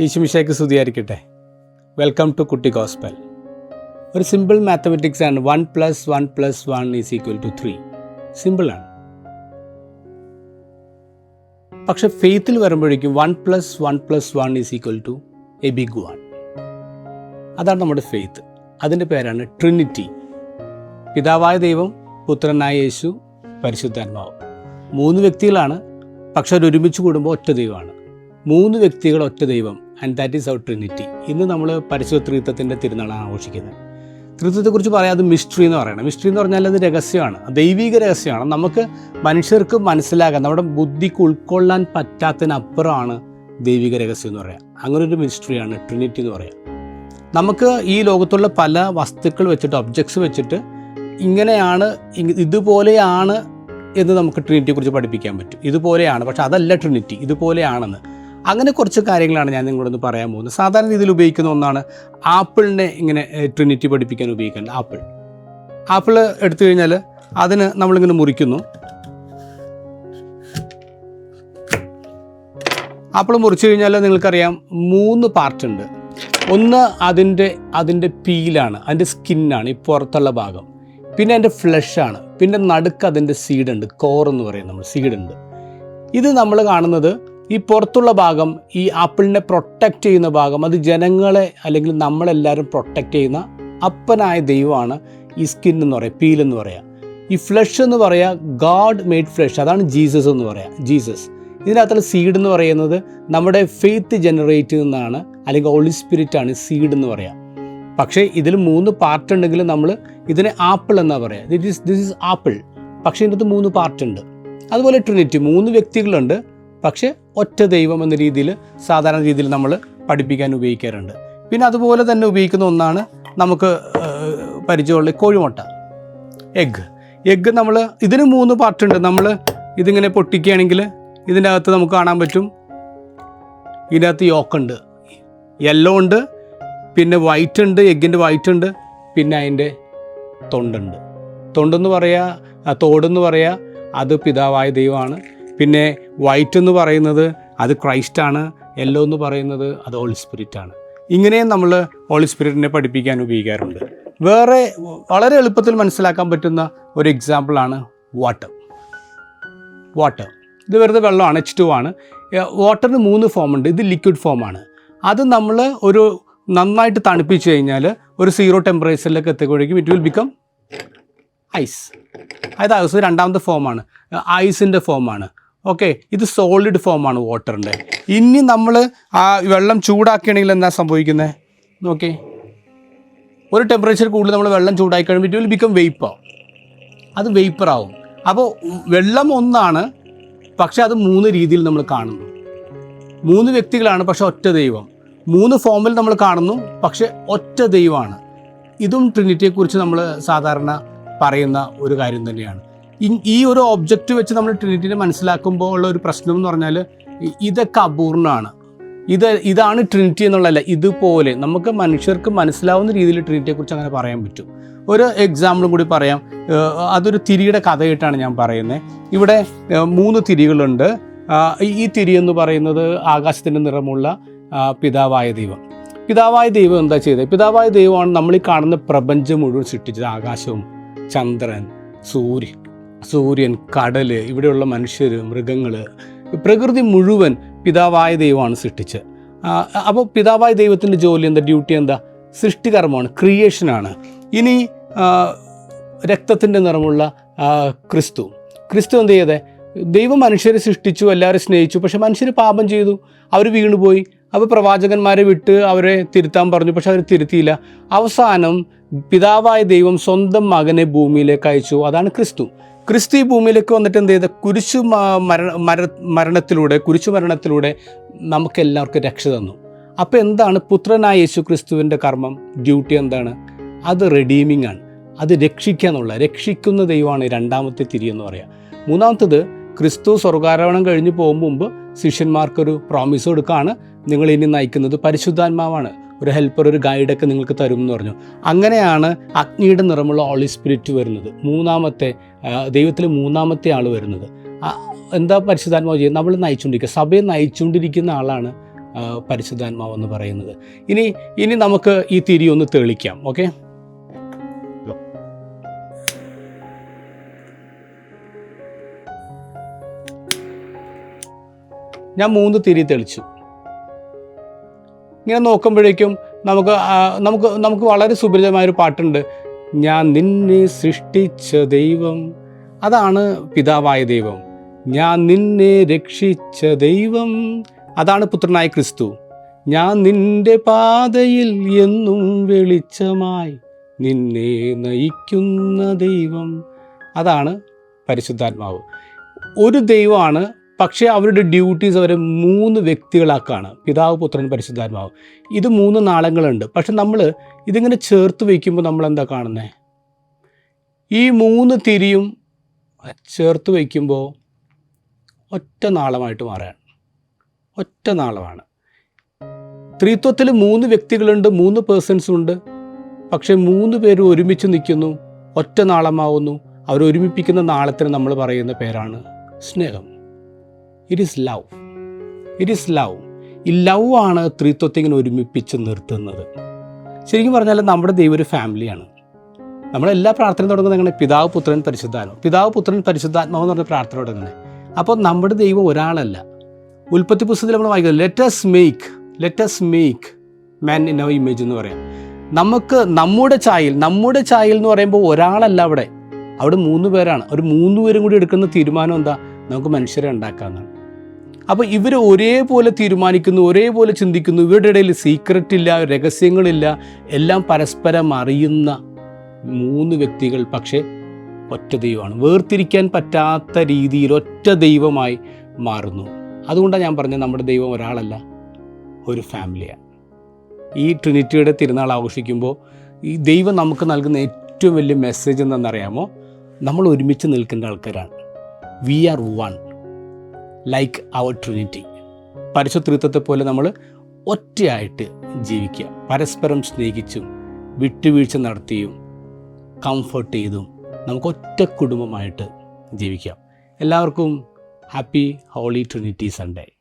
യേശുമിശയ്ക്ക് സ്തുതിയായിരിക്കട്ടെ. Welcome to കുട്ടി gospel ഒരു സിമ്പിൾ മാത്തമെറ്റിക്സ് ആണ്. One plus one plus one is equal to three സിമ്പിളാണ് പക്ഷെ ഫെയ്ത്തിൽ വരുമ്പോഴേക്കും one plus one plus one is equal to a big one അതാണ് നമ്മുടെ ഫെയ്ത്ത് അതിന്റെ പേരാണ് ട്രിനിറ്റി പിതാവായ ദൈവം പുത്രനായ യേശു പരിശുദ്ധാത്മാവ്. മൂന്ന് വ്യക്തികളാണ്. പക്ഷെ അവർ ഒരുമിച്ച് കൂടുമ്പോൾ ഒറ്റ ദൈവമാണ്. മൂന്ന് വ്യക്തികൾ ഒറ്റ ദൈവം. And that is our trinity ഇന്ന് നമ്മൾ പരിശുദ്ധ ത്രിത്വത്തിന്റെ തിരുനാളാണ് ആഘോഷിക്കുന്നത്. ത്രിത്വത്തെക്കുറിച്ച് പറയാം അത് മിസ്റ്ററി എന്ന് പറയണം. മിസ്റ്ററി എന്ന് പറഞ്ഞാൽ അത് രഹസ്യമാണ്. ദൈവിക രഹസ്യമാണ്. നമുക്ക് മനുഷ്യർക്ക് മനസ്സിലാകാൻ നമ്മുടെ ബുദ്ധിക്ക് ഉൾക്കൊള്ളാൻ പറ്റാത്തതിനപ്പുറമാണ് ദൈവിക രഹസ്യം എന്ന് പറയാം. അങ്ങനെ ഒരു മിസ്റ്ററിയാണ് ട്രിനിറ്റി എന്ന് പറയാം. നമുക്ക് ഈ ലോകത്തുള്ള പല വസ്തുക്കൾ വെച്ചിട്ട് ഒബ്ജക്ട്സ് വെച്ചിട്ട് ഇങ്ങനെയാണ് ഇതുപോലെയാണ് എന്ന് നമുക്ക് ട്രിനിറ്റിയെക്കുറിച്ച് പഠിപ്പിക്കാൻ പറ്റും. ഇതുപോലെയാണ്. പക്ഷെ അതല്ല ട്രിനിറ്റി ഇതുപോലെയാണെന്ന്. അങ്ങനെ കുറച്ച് കാര്യങ്ങളാണ് ഞാൻ നിങ്ങളോടൊന്ന് പറയാൻ പോകുന്നത്. സാധാരണ രീതിയിൽ ഉപയോഗിക്കുന്ന ഒന്നാണ് ആപ്പിളിനെ ഇങ്ങനെ ട്രിനിറ്റി പഠിപ്പിക്കാൻ ഉപയോഗിക്കുന്നത്. ആപ്പിൾ. ആപ്പിൾ എടുത്തു കഴിഞ്ഞാൽ അതിന് നമ്മളിങ്ങനെ മുറിക്കുന്നു. ആപ്പിൾ മുറിച്ചു കഴിഞ്ഞാൽ നിങ്ങൾക്കറിയാം മൂന്ന് പാർട്ട് ഉണ്ട്. ഒന്ന് അതിന്റെ അതിന്റെ പീലാണ് അതിന്റെ സ്കിന്നാണ് ഈ പുറത്തുള്ള ഭാഗം. പിന്നെ അതിന്റെ ഫ്ലഷാണ് പിന്നെ നടുക്ക് അതിന്റെ സീഡുണ്ട് കോർ എന്ന് പറയും നമ്മൾ. സീഡുണ്ട് ഇത് നമ്മൾ കാണുന്നത് ഈ പുറത്തുള്ള ഭാഗം ഈ ആപ്പിളിനെ പ്രൊട്ടക്റ്റ് ചെയ്യുന്ന ഭാഗം അത് ജനങ്ങളെ അല്ലെങ്കിൽ നമ്മളെല്ലാവരും പ്രൊട്ടക്റ്റ് ചെയ്യുന്ന അപ്പനായ ദൈവമാണ് ഈ സ്കിൻ എന്ന് പറയുക പീൽ എന്ന് പറയുക ഈ ഫ്ലഷ് എന്ന് പറയുക ഗാഡ് മെയ്ഡ് ഫ്ലഷ് അതാണ് ജീസസ് എന്ന് പറയുക ജീസസ് ഇതിനകത്തുള്ള സീഡ് എന്ന് പറയുന്നത് നമ്മുടെ ഫെയ്ത്ത് ജനറേറ്റ് ചെയ്യുന്നതാണ് അല്ലെങ്കിൽ ഹോളി സ്പിരിറ്റ് ആണ് സീഡ് എന്ന് പറയാം. പക്ഷേ ഇതിൽ മൂന്ന് പാർട്ട് ഉണ്ടെങ്കിൽ നമ്മൾ ഇതിനെ ആപ്പിൾ എന്നാ പറയാം. That is this is apple പക്ഷേ ഇതിനകത്ത് മൂന്ന് പാർട്ട് ഉണ്ട്. അതുപോലെ ട്രിനിറ്റി മൂന്ന് വ്യക്തികളുണ്ട്. പക്ഷേ ഒറ്റ ദൈവം എന്ന രീതിയിൽ സാധാരണ രീതിയിൽ നമ്മൾ പഠിപ്പിക്കാൻ ഉപയോഗിക്കാറുണ്ട്. പിന്നെ അതുപോലെ തന്നെ ഉപയോഗിക്കുന്ന ഒന്നാണ് നമുക്ക് പരിചയമുള്ള കോഴിമുട്ട എഗ്ഗ്. എഗ്ഗ് നമ്മൾ ഇതിന് മൂന്ന് പാർട്ടുണ്ട്. നമ്മൾ ഇതിങ്ങനെ പൊട്ടിക്കുകയാണെങ്കിൽ ഇതിന്റെ അകത്ത് നമുക്ക് കാണാൻ പറ്റും ഇതിനകത്ത് യോക്കുണ്ട്. യെല്ലോ ഉണ്ട് പിന്നെ വൈറ്റ് ഉണ്ട് എഗ്ഗിന്റെ വൈറ്റ് ഉണ്ട് പിന്നെ അതിന്റെ തൊണ്ടുണ്ട്. തൊണ്ടെന്ന് പറയുക തോടെന്ന് പറയുക അത് പിതാവായ ദൈവമാണ്. പിന്നെ വൈറ്റ് എന്ന് പറയുന്നത് അത് ക്രൈസ്റ്റാണ് യെല്ലോ എന്ന് പറയുന്നത് അത് ഓൾ ആണ്. ഇങ്ങനെയും നമ്മൾ ഓൾ സ്പിരിറ്റിനെ പഠിപ്പിക്കാൻ ഉപയോഗിക്കാറുണ്ട്. വേറെ വളരെ എളുപ്പത്തിൽ മനസ്സിലാക്കാൻ പറ്റുന്ന ഒരു എക്സാമ്പിളാണ് വാട്ടർ വാട്ടർ ഇത് വെറുതെ വെള്ളമാണ് എച്ച് ടു ആണ് വാട്ടറിന് മൂന്ന് ഫോം ഉണ്ട്. ഇത് ലിക്വിഡ് ഫോമാണ് അത് നമ്മൾ ഒരു നന്നായിട്ട് തണുപ്പിച്ച് കഴിഞ്ഞാൽ ഒരു സീറോ ടെമ്പറേച്ചറിലേക്ക് എത്തുമ്പോഴേക്കും ഇറ്റ് വിൽ ബിക്കം ഐസ് അതായത് ഐസ് രണ്ടാമത്തെ ഫോമാണ് ഐസിന്റെ ഫോമാണ് ഓക്കെ ഇത് സോളിഡ് ഫോമാണ് വാട്ടറിന്റെ ഇനി നമ്മൾ ആ വെള്ളം ചൂടാക്കുകയാണെങ്കിൽ എന്താ സംഭവിക്കുന്നത് നോക്കി. ഒരു ടെമ്പറേച്ചർ കൂടുതൽ നമ്മൾ വെള്ളം ചൂടാക്കി കഴിയുമ്പോൾ ഇറ്റ് ബിക്കം വേപ്പർ അത് വെയ്പ്പറാവും അപ്പോൾ വെള്ളം ഒന്നാണ് പക്ഷെ അത് മൂന്ന് രീതിയിൽ നമ്മൾ കാണുന്നു. മൂന്ന് വ്യക്തികളാണ് പക്ഷെ ഒറ്റ ദൈവം. മൂന്ന് ഫോമിൽ നമ്മൾ കാണുന്നു പക്ഷെ ഒറ്റ ദൈവമാണ്. ഇതും ട്രിനിറ്റിയെക്കുറിച്ച് നമ്മൾ സാധാരണ പറയുന്ന ഒരു കാര്യം തന്നെയാണ്. ഈ- ഒരു ഒബ്ജക്റ്റ് വെച്ച് നമ്മൾ ട്രിനിറ്റിനെ മനസ്സിലാക്കുമ്പോൾ ഉള്ള ഒരു പ്രശ്നം എന്ന് പറഞ്ഞാൽ ഇതൊക്കെ അപൂർണമാണ് ഇത് ഇതാണ് ട്രിനിറ്റി എന്നുള്ളതല്ല ഇതുപോലെ നമുക്ക് മനുഷ്യർക്ക് മനസ്സിലാവുന്ന രീതിയിൽ ട്രിനിറ്റിയെക്കുറിച്ച് അങ്ങനെ പറയാൻ പറ്റും. ഒരു എക്സാമ്പിളും കൂടി പറയാം. അതൊരു തിരിയുടെ കഥയായിട്ടാണ് ഞാൻ പറയുന്നത് ഇവിടെ മൂന്ന് തിരികളുണ്ട്. ഈ തിരി എന്ന് പറയുന്നത് ആകാശത്തിന്റെ നിറമുള്ള പിതാവായ ദൈവം. പിതാവായ ദൈവം എന്താ ചെയ്തത് പിതാവായ ദൈവമാണ് നമ്മൾ ഈ കാണുന്ന പ്രപഞ്ചം മുഴുവൻ സൃഷ്ടിച്ചത്. ആകാശവും ചന്ദ്രൻ സൂര്യൻ. സൂര്യൻ കടൽ ഇവിടെയുള്ള മനുഷ്യർ മൃഗങ്ങൾ പ്രകൃതി മുഴുവൻ പിതാവായ ദൈവമാണ് സൃഷ്ടിച്ചത്. അപ്പോൾ പിതാവായ ദൈവത്തിന്റെ ജോലി എന്താ? ഡ്യൂട്ടി എന്താ? സൃഷ്ടികർമ്മമാണ് ക്രിയേഷനാണ്. ഇനി രക്തത്തിന്റെ നിറമുള്ള ക്രിസ്തു. ക്രിസ്തു എന്ത് ചെയ്തേ? ദൈവം മനുഷ്യരെ സൃഷ്ടിച്ചു എല്ലാവരും സ്നേഹിച്ചു പക്ഷെ മനുഷ്യർ പാപം ചെയ്തു. അവർ വീണുപോയി. അപ്പോൾ പ്രവാചകന്മാരെ വിട്ട് അവരെ തിരുത്താൻ പറഞ്ഞു പക്ഷെ അവർ തിരുത്തിയില്ല. അവസാനം പിതാവായ ദൈവം സ്വന്തം മകനെ ഭൂമിയിലേക്ക് അയച്ചു. അതാണ് ക്രിസ്തു. ക്രിസ്തു ഭൂമിയിലേക്ക് വന്നിട്ട് എന്ത് ചെയ്ത? കുരിശു മരണ മര മരണത്തിലൂടെ കുരിശു മരണത്തിലൂടെ നമുക്കെല്ലാവർക്കും രക്ഷ തന്നു. അപ്പോൾ എന്താണ്? പുത്രനായ യേശു ക്രിസ്തുവിന്റെ കർമ്മം ഡ്യൂട്ടി എന്താണ്? അത് റെഡീമിംഗ് ആണ്. അത് രക്ഷിക്കുക എന്നുള്ള രക്ഷിക്കുന്ന ദൈവമാണ് രണ്ടാമത്തെ തിരി എന്ന് പറയുക മൂന്നാമത്തത് ക്രിസ്തു സ്വർഗാരോഹണം കഴിഞ്ഞ് പോകും മുമ്പ് ശിഷ്യന്മാർക്കൊരു പ്രോമിസ് കൊടുക്കുകയാണ് നിങ്ങൾ ഇനി നയിക്കുന്നത് പരിശുദ്ധാത്മാവാണ്. ഒരു ഹെൽപ്പർ ഒരു ഗൈഡൊക്കെ നിങ്ങൾക്ക് തരും എന്ന് പറഞ്ഞു. അങ്ങനെയാണ് അഗ്നിയുടെ നിറമുള്ള ഹോളി സ്പിരിറ്റ് വരുന്നത്. മൂന്നാമത്തെ ദൈവത്തിൽ മൂന്നാമത്തെ ആൾ വരുന്നത്. എന്താ പരിശുദ്ധാത്മാവ് ചെയ്യുന്നത്? നമ്മൾ നയിച്ചുകൊണ്ടിരിക്കുക. സഭയെ നയിച്ചുകൊണ്ടിരിക്കുന്ന ആളാണ് പരിശുദ്ധാത്മാവെന്ന് പറയുന്നത്. ഇനി ഇനി നമുക്ക് ഈ തിരി ഒന്ന് തെളിക്കാം. ഓക്കെ ഞാൻ മൂന്ന് തിരി തെളിച്ചു. ഇങ്ങനെ നോക്കുമ്പോഴേക്കും നമുക്ക് നമുക്ക് നമുക്ക് വളരെ സുപരിചിതമായൊരു പാട്ടുണ്ട്. ഞാൻ നിന്നെ സൃഷ്ടിച്ച ദൈവം അതാണ് പിതാവായ ദൈവം. ഞാൻ നിന്നെ രക്ഷിച്ച ദൈവം അതാണ് പുത്രനായ ക്രിസ്തു. ഞാൻ നിന്റെ പാതയിൽ എന്നും വെളിച്ചമായി നിന്നെ നയിക്കുന്ന ദൈവം അതാണ് പരിശുദ്ധാത്മാവ്. ഒരു ദൈവമാണ് പക്ഷേ അവരുടെ ഡ്യൂട്ടീസ് അവരെ മൂന്ന് വ്യക്തികളാക്കാണ്. പിതാവ് പുത്രൻ പരിശുദ്ധാത്മാവ്. ഇത് മൂന്ന് നാളങ്ങളുണ്ട്. പക്ഷെ നമ്മൾ ഇതിങ്ങനെ ചേർത്ത് വയ്ക്കുമ്പോൾ നമ്മൾ എന്താ കാണുന്നത് ഈ മൂന്ന് തിരിയും ചേർത്ത് വയ്ക്കുമ്പോൾ ഒറ്റ നാളമായിട്ട് മാറുകയാണ്. ഒറ്റ നാളമാണ്. സ്ത്രീത്വത്തിൽ മൂന്ന് വ്യക്തികളുണ്ട് മൂന്ന് പേഴ്സൺസ് ഉണ്ട്. പക്ഷേ മൂന്ന് പേര് ഒരുമിച്ച് നിൽക്കുന്നു ഒറ്റ നാളമാവുന്നു. അവർ ഒരുമിപ്പിക്കുന്ന നാളത്തിന് നമ്മൾ പറയുന്ന പേരാണ് സ്നേഹം. It is love it is love ഈ ലവ് ആണ് ത്രിത്വത്തെ ഇങ്ങനെ ഒരുമിപ്പിച്ച് നിർത്തുന്നത്. ശരിക്കും പറഞ്ഞാൽ നമ്മുടെ ദൈവം ഒരു ഫാമിലിയാണ്. നമ്മളെല്ലാ പ്രാർത്ഥനയും തുടങ്ങുന്നത് എങ്ങനെ? പിതാവ് പുത്രൻ പരിശുദ്ധാത്മാവ്. പിതാവ് പുത്രൻ പരിശുദ്ധാത്മാവ് എന്ന് പറഞ്ഞ പ്രാർത്ഥന തുടങ്ങുന്നത് അപ്പോൾ നമ്മുടെ ദൈവം ഒരാളല്ല. ഉൽപ്പത്തി പുസ്തകത്തിൽ നമ്മൾ വായിക്കുന്നത് let's make let's make man in our image എന്ന് പറയാം. നമുക്ക് നമ്മുടെ ചായൽ നമ്മുടെ ചായൽ എന്ന് പറയുമ്പോൾ ഒരാളല്ല അവിടെ. അവിടെ മൂന്ന് പേരാണ്. ഒരു മൂന്ന് പേരും കൂടി എടുക്കുന്ന തീരുമാനം എന്താ? നമുക്ക് മനുഷ്യരെ ഉണ്ടാക്കാമെന്നാണ് അപ്പോൾ ഇവർ ഒരേപോലെ തീരുമാനിക്കുന്നു ഒരേപോലെ ചിന്തിക്കുന്നു. ഇവരുടെ ഇടയിൽ സീക്രറ്റ് ഇല്ല രഹസ്യങ്ങളില്ല. എല്ലാം പരസ്പരം അറിയുന്ന മൂന്ന് വ്യക്തികൾ പക്ഷേ ഒറ്റ ദൈവമാണ്. വേർതിരിക്കാൻ പറ്റാത്ത രീതിയിൽ ഒറ്റ ദൈവമായി മാറുന്നു. അതുകൊണ്ടാണ് ഞാൻ പറഞ്ഞത് നമ്മുടെ ദൈവം ഒരാളല്ല ഒരു ഫാമിലിയാണ്. ഈ ട്രിനിറ്റിയുടെ തിരുനാൾ ആഘോഷിക്കുമ്പോൾ ഈ ദൈവം നമുക്ക് നൽകുന്ന ഏറ്റവും വലിയ മെസ്സേജ് എന്താണെന്നറിയാമോ? നമ്മൾ ഒരുമിച്ച് നിൽക്കേണ്ട ആൾക്കാരാണ്. We are one like our trinity പരിശുദ്ധത്തെ പോലെ നമ്മൾ ഒറ്റയായിട്ട് ജീവിക്കുക. പരസ്പരം സ്നേഹിച്ചും വിട്ടുവീഴ്ച നടത്തിയും കംഫർട്ട് ചെയ്തും നമുക്ക് ഒറ്റ കുടുംബമായിട്ട് ജീവിക്കാം. എല്ലാവർക്കും ഹാപ്പി ഹോളി ട്രിനിറ്റി സൺഡേ